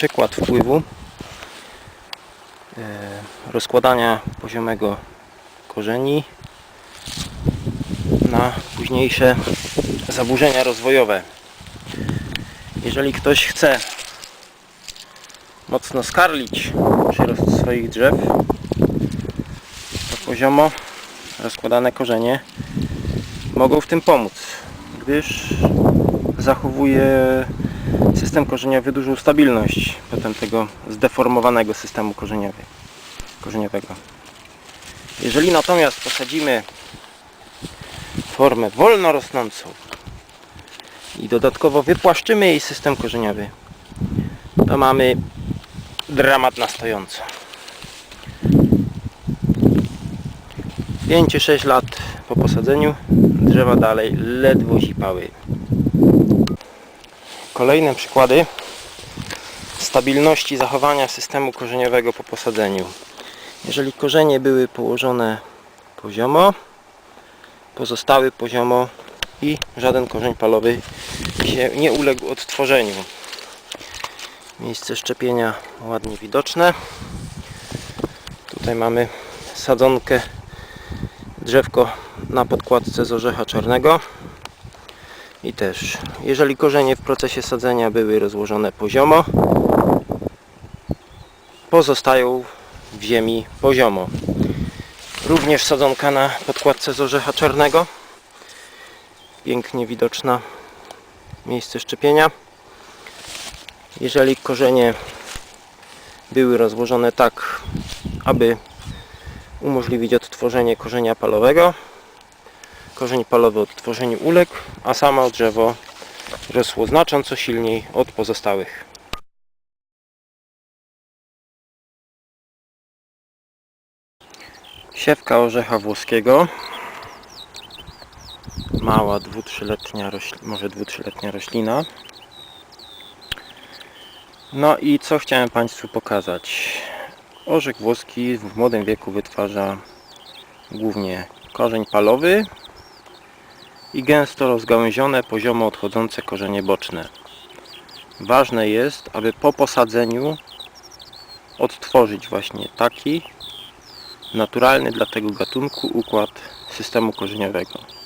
przykład wpływu e, rozkładania poziomego korzeni na późniejsze zaburzenia rozwojowe. Jeżeli ktoś chce mocno skarlić przyrost swoich drzew, to poziomo rozkładane korzenie mogą w tym pomóc, gdyż zachowuje system korzeniowy dużą stabilność potem tego zdeformowanego systemu korzeniowego. Jeżeli natomiast posadzimy formę wolno rosnącą i dodatkowo wypłaszczymy jej system korzeniowy, to mamy dramat na stojąco. 5-6 lat po posadzeniu drzewa dalej ledwo zipały. Kolejne przykłady stabilności zachowania systemu korzeniowego po posadzeniu. Jeżeli korzenie były położone poziomo, pozostały poziomo i żaden korzeń palowy się nie uległ odtworzeniu. Miejsce szczepienia ładnie widoczne. Tutaj mamy sadzonkę drzewko na podkładce z orzecha czarnego. I też, jeżeli korzenie w procesie sadzenia były rozłożone poziomo, pozostają w ziemi poziomo. Również sadzonka na podkładce z orzecha czarnego. Pięknie widoczna miejsce szczepienia. Jeżeli korzenie były rozłożone tak, aby umożliwić odtworzenie korzenia palowego, korzeń palowy odtworzeniu uległ, a samo drzewo rosło znacząco silniej od pozostałych. Siewka orzecha włoskiego. Mała, 2-3letnia, rośl- może 2-3letnia roślina. No i co chciałem Państwu pokazać. Orzech włoski w młodym wieku wytwarza głównie korzeń palowy i gęsto rozgałęzione, poziomo odchodzące korzenie boczne. Ważne jest, aby po posadzeniu odtworzyć właśnie taki naturalny dla tego gatunku układ systemu korzeniowego.